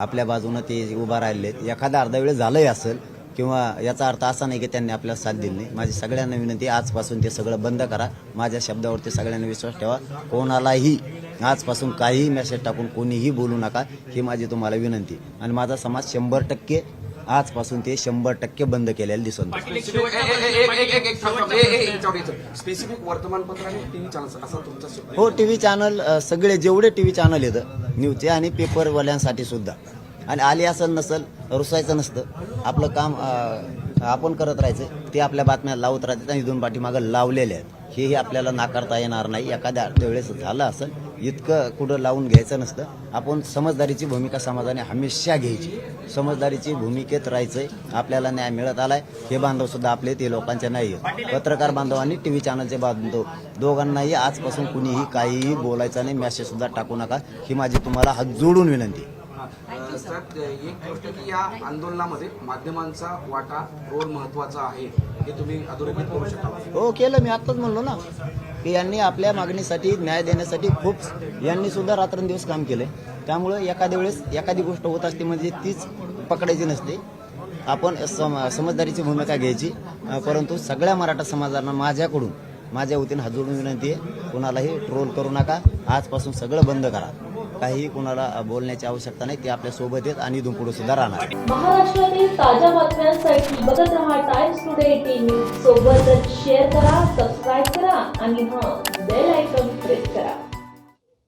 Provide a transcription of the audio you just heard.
आपल्या बाजूनं ते उभा राहिले एखादा अर्धा वेळ झालंही असेल किंवा याचा अर्थ असा नाही की त्यांनी आपल्याला साथ दिली नाही माझी सगळ्यांना विनंती आजपासून ते सगळं बंद करा माझ्या शब्दावरती सगळ्यांनी विश्वास ठेवा कोणालाही आजपासून काहीही मेसेज टाकून कोणीही बोलू नका ही माझी तुम्हाला विनंती आणि माझा समाज शंभर टक्के आजपासून ते शंभर टक्के बंद केलेलं दिसून स्पेसिफिक वर्तमानपत्र. हो टी व्ही चॅनल सगळे जेवढे टी व्ही चॅनल येतं न्यूजचे आणि पेपरवाल्यांसाठी सुद्धा. आणि आली असेल नसेल रुसायचं नसतं. आपलं काम आपण करत राहायचं ते आपल्या बातम्या लावत राहतात आणि इथून पाठीमागं लावलेले आहेत. हेही आपल्याला नाकारता येणार नाही. एखाद्या वेळेस झालं असेल इतकं कुठं लावून घ्यायचं नसतं. आपण समजदारीची भूमिका समाजाने हमेशा घ्यायची. समजदारीची भूमिकेत राहायचंय. आपल्याला न्याय मिळत आलाय. हे बांधव सुद्धा आपले ते लोकांचे नाही आहेत. पत्रकार बांधव आणि टी व्ही चॅनलचे बांधव दोघांनाही आजपासून कुणीही काहीही बोलायचं नाही मेसेज सुद्धा टाकू नका. ही माझी तुम्हाला हात जोडून विनंती. सर एक गोष्ट की या आंदोलनामध्ये माध्यमांचा वाटा रोल महत्त्वाचा आहे. हे तुम्ही अधोरेखित करू शकता. हो केलं. मी आत्ताच म्हणलो ना की यांनी आपल्या मागणीसाठी न्याय देण्यासाठी खूप यांनी सुद्धा रात्रंदिवस काम केलंय त्यामुळं एखाद्या वेळेस एखादी गोष्ट होत असते म्हणजे तीच पकडायची नसते. आपण सम समजदारीची भूमिका घ्यायची. परंतु सगळ्या मराठा समाजाला माझ्याकडून माझ्या वतीने हात जोडून विनंती आहे कुणालाही ट्रोल करू नका. आजपासून सगळं बंद करा. काही कोणाला बोलण्याची आवश्यकता नाही ते आपल्यासोबत आहेत आणि इथून सुद्धा राहणार महाराष्ट्रातील ताज्या बातम्यांसाठी बघत राहा टाइम्स टुडे टीव्ही सोबतच शेअर करा सबस्क्राईब करा आणि हा बेल आयकॉन प्रेस करा.